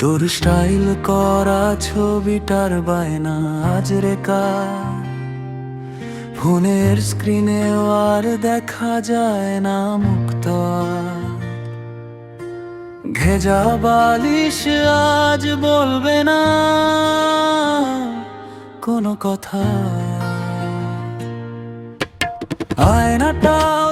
তোর স্টাইল করা ছবিটার বায়না আজ রেখা ফোনের স্ক্রিনে আর দেখা যায় না মুক্ত ঘেজা বালিশ আজ বলবে না কোনো কথা। আয়নাটাও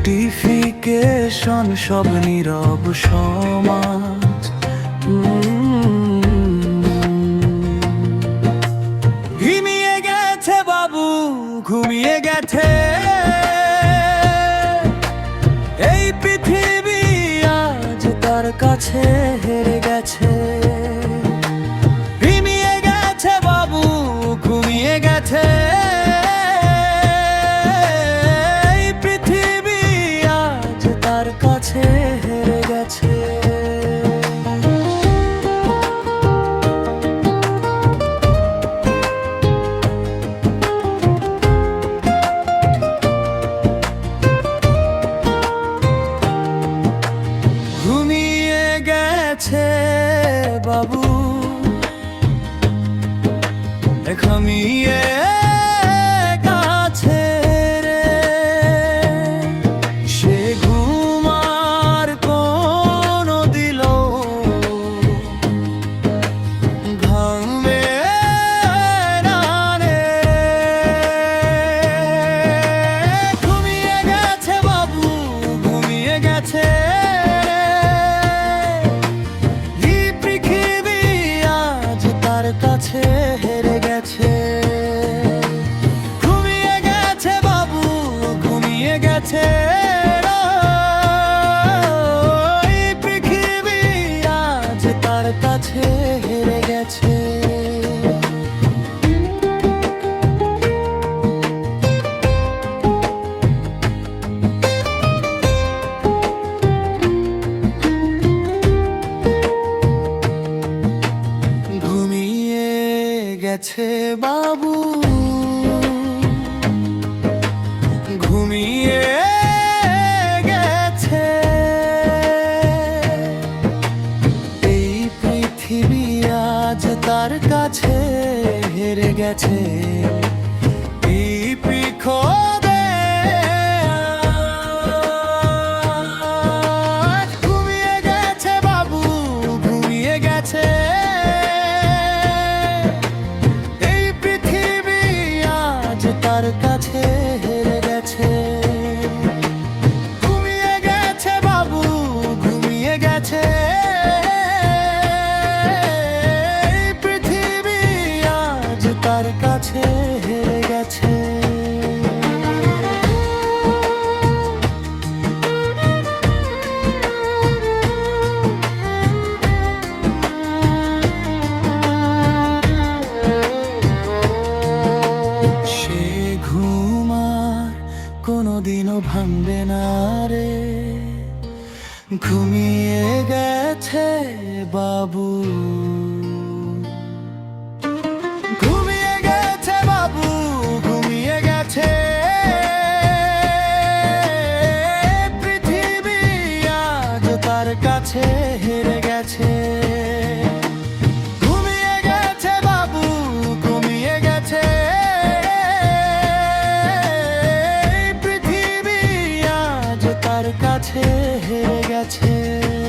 নোটিফিকেশন সব নীরব সমাজ। ঘুমিয়ে গেছে বাবু, ঘুমিয়ে গেছে। এই পৃথিবী আজ তার কাছে হেরে গেছে। ঘুমিয়ে গেছে রে। সে ঘুমার কোনো দিল ভাঙবে ঘুমিয়ে গেছে বাবু ঘুমিয়ে গেছে কাছে গেছে বাবু। ঘুমিয়ে গেছে। এই পৃথিবী আজ তার কাছে হেরে গেছে। তার কাছে হেরে গেছে। কোনোদিনও ভাঙবে না রে। ঘুমিয়ে গেছে বাবু। হেরে গেছে।